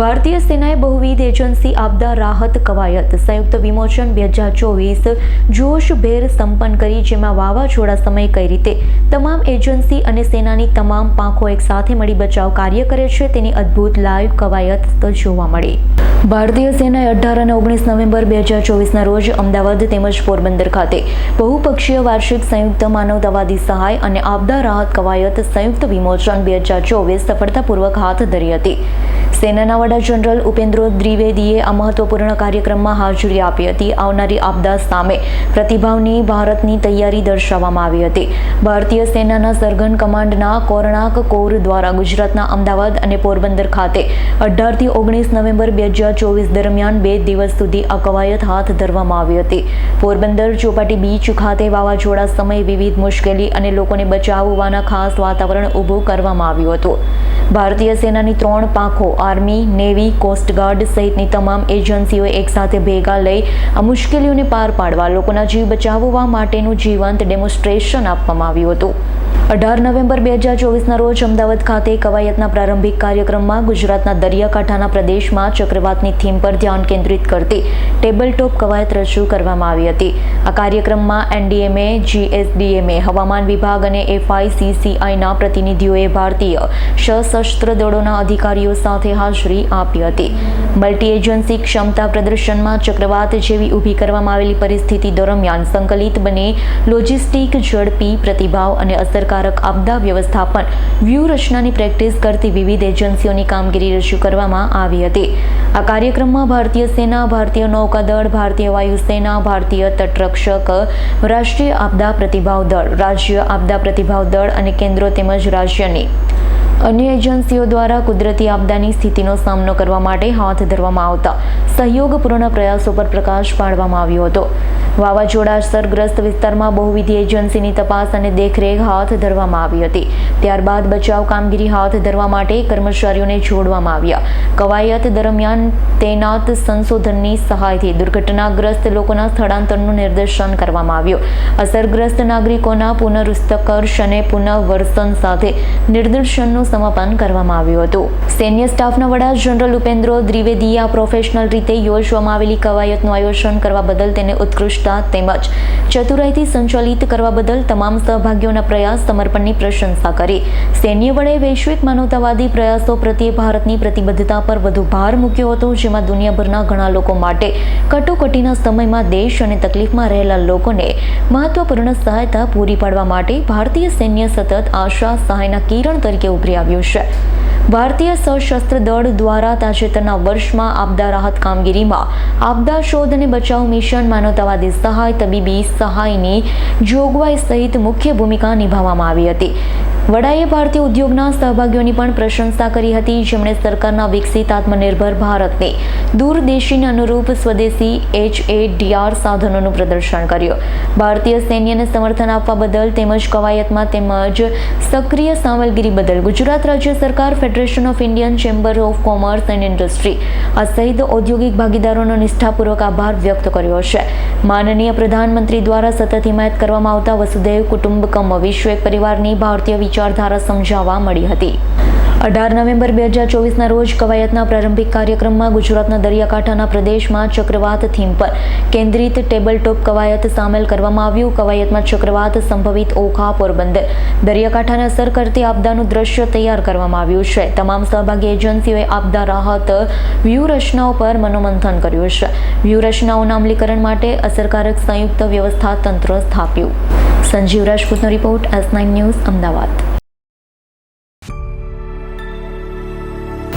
ભારતીય સેનાએ બહુવિધ એજન્સી આપદા રાહત કવાયત, સંયુક્ત વિમોચન બે હજાર ચોવીસ જોશભેર સંપન્ન કરી, જેમાં વાવાઝોડા સમયે કઈ રીતે તમામ એજન્સી અને સેનાની તમામ પાંખો એક સાથે મળી બચાવ કાર્ય કરે છે, તેની અદ્ભુત લાઈવ કવાયત તો જોવા મળી. ભારતીય સેનાએ અઢાર અને ઓગણીસ નવેમ્બર બે હજાર ચોવીસના રોજ અમદાવાદ તેમજ પોરબંદર ખાતે બહુપક્ષીય વાર્ષિક સંયુક્ત માનવતાવાદી સહાય અને આપદા રાહત કવાયત સંયુક્ત વિમોચન બે હજાર ચોવીસ સફળતાપૂર્વક હાથ ધરી હતી. સેનાના વડા જનરલ ઉપેન્દ્ર દ્વિવેદીએ આ મહત્વપૂર્ણ કાર્યક્રમમાં હાજરી આપી હતી. આવનારી આપદા સામે પ્રતિભાવની ભારતની તૈયારી દર્શાવવામાં આવી હતી. ભારતીય સેનાના સરગન કમાન્ડના કોર્ણાક કોર દ્વારા ગુજરાતના અમદાવાદ અને પોરબંદર ખાતે અઢારથી ઓગણીસ નવેમ્બર બે હજાર ચોવીસ દરમિયાન બે દિવસ સુધી આ કવાયત હાથ ધરવામાં આવી હતી. પોરબંદર ચોપાટી બીચ ખાતે વાવાઝોડા સમયે વિવિધ મુશ્કેલી અને લોકોને બચાવવાના ખાસ વાતાવરણ ઊભું કરવામાં આવ્યું હતું. ભારતીય સેનાની ત્રણ પાંખો, આર્મી, નેવી કોસ્ટગાર્ડ સહિતની તમામ એજન્સીઓ એકસાથે ભેગા લઈ આ મુશ્કેલીઓને પાર પાડવા, લોકોના જીવ બચાવવા માટેનું જીવંત ડેમોન્સ્ટ્રેશન આપવામાં આવ્યું હતું. અઢાર નવેમ્બર બે હજાર ચોવીસના રોજ અમદાવાદ ખાતે કવાયતના પ્રારંભિક કાર્યક્રમમાં ગુજરાતના દરિયાકાંઠાના પ્રદેશમાં ચક્રવાતની થીમ પર ધ્યાન કેન્દ્રિત કરતી ટેબલ ટોપ કવાયત રજૂ કરવામાં આવી હતી. આ કાર્યક્રમમાં એનડીએમએ, જીએસડીએમએ, હવામાન વિભાગ અને એફઆઈસીસીઆઈના પ્રતિનિધિઓએ ભારતીય સશસ્ત્ર દળોના અધિકારીઓ સાથે હાજરી આપી હતી. મલ્ટી એજન્સી ક્ષમતા પ્રદર્શનમાં ચક્રવાત જેવી ઊભી કરવામાં આવેલી પરિસ્થિતિ દરમિયાન સંકલિત બને લોજિસ્ટિક ઝડપી પ્રતિભાવ અને અસરકારક આપદા વ્યવસ્થાપન વ્યૂહરચનાની પ્રેક્ટિસ કરતી વિવિધ એજન્સીઓની કામગીરી રજૂ કરવામાં આવી હતી. આ કાર્યક્રમમાં ભારતીય સેના, ભારતીય નૌકાદળ, ભારતીય વાયુસેના, ભારતીય તટરક્ષક રાષ્ટ્રીય આપદા પ્રતિભાવ દળ, રાજ્ય આપદા પ્રતિભાવ દળ અને કેન્દ્રો તેમજ રાજ્યની અન્ય એજન્સીઓ દ્વારા કુદરતી આપદાની સ્થિતિનો સામનો કરવા માટે હાથ ધરવામાં આવતા સહયોગપૂર્ણ પ્રયાસો પર પ્રકાશ પાડવામાં આવ્યો હતો. વાવાઝોડા અસરગ્રસ્ત વિસ્તારમાં બહુવિધ એજન્સીની તપાસ અને દેખરેખ હાથ ધરવામાં આવી હતી. ત્યારબાદ બચાવ કામગીરી હાથ ધરવા માટે કર્મચારીઓને જોડવામાં આવ્યા. કવાયત દરમિયાન તૈનાત સંશોધનની સહાયથી દુર્ઘટનાગ્રસ્ત લોકોના સ્થળાંતરનું નિર્દેશન કરવામાં આવ્યું. અસરગ્રસ્ત નાગરિકોના પુનરુસ્તકર્ષ અને પુનઃવર્તન સાથે નિર્દેશનનું સમાપન કરવામાં આવ્યું હતું. સૈન્ય સ્ટાફના વડા જનરલ ઉપેન્દ્ર દ્વિવેદીએ પ્રોફેશનલ રીતે યોજવામાં આવેલી કવાયતનું આયોજન કરવા બદલ તેને ઉત્કૃષ્ટતા તેમજ ચતુરાઈથી સંચાલિત કરવા બદલ તમામ સહભાગીઓના પ્રયાસ સમર્પણની પ્રશંસા કરી. સૈન્ય વડે વૈશ્વિક માનવતાવાદી પ્રયાસો પ્રત્યે ભારતની પ્રતિબદ્ધતા પર વધુ ભાર મૂક્યો હતો, જેમાં દુનિયાભરના ઘણા લોકો માટે કટોકટીના સમયમાં દેશ અને તકલીફમાં રહેલા લોકોને મહત્વપૂર્ણ સહાયતા પૂરી પાડવા માટે ભારતીય સૈન્ય સતત આશા, સહાયના કિરણ તરીકે ઉભરી આવ્યું છે. ભારતીય સશસ્ત્ર દળ દ્વારા તાજેતરના વર્ષમાં આપદા રાહત કામગીરીમાં આપદા શોધ અને બચાવ મિશન માનવતાવાદી સહાય તબીબી સહાયની જોગવાઈ સહિત મુખ્ય ભૂમિકા નિભાવવામાં આવી હતી. વડાએ ભારતીય ઉદ્યોગના સહભાગીઓની પણ પ્રશંસા કરી હતી. જેમણે સરકારના વિકસિત આત્મનિર્ભર ભારતને દૂરદેશીને અનુરૂપ સ્વદેશી એચ એ ડીઆર સાધનોનું પ્રદર્શન કર્યું. ભારતીય સૈન્યને સમર્થન આપવા બદલ તેમજ કવાયતમાં તેમજ સક્રિય સામલગીરી બદલ ગુજરાત રાજ્ય સરકાર Federation of Indian Chamber of Commerce and Industry આ સહિત ઔદ્યોગિક ભાગીદારોનો નિષ્ઠાપૂર્વક આભાર વ્યક્ત કર્યો છે. માનનીય પ્રધાનમંત્રી દ્વારા સતત હિમાયત કરવામાં આવતા વસુધૈવ કુટુંબકમ વિશ્વ એક પરિવારની ભારતીય વિચારધારા સમજાવવા મળી હતી. અઢાર નવેમ્બર બે હજાર ચોવીસના રોજ કવાયતના પ્રારંભિક કાર્યક્રમમાં ગુજરાતના દરિયાકાંઠાના પ્રદેશમાં ચક્રવાત થીમ પર કેન્દ્રિત ટેબલ ટોપ કવાયત સામેલ કરવામાં આવ્યું. કવાયતમાં ચક્રવાત સંભવિત ઓખા પોરબંદર દરિયાકાંઠાને અસર કરતી આપદાનું દ્રશ્ય તૈયાર કરવામાં આવ્યું છે. તમામ સહભાગી એજન્સીઓએ આપદા રાહત વ્યૂહરચનાઓ પર મનોમંથન કર્યું છે. વ્યૂહરચનાઓના અમલીકરણ માટે અસરકારક સંયુક્ત વ્યવસ્થા તંત્ર સ્થાપ્યું. Sanjeev રાજપૂતનો report S nine news, Ahmedabad.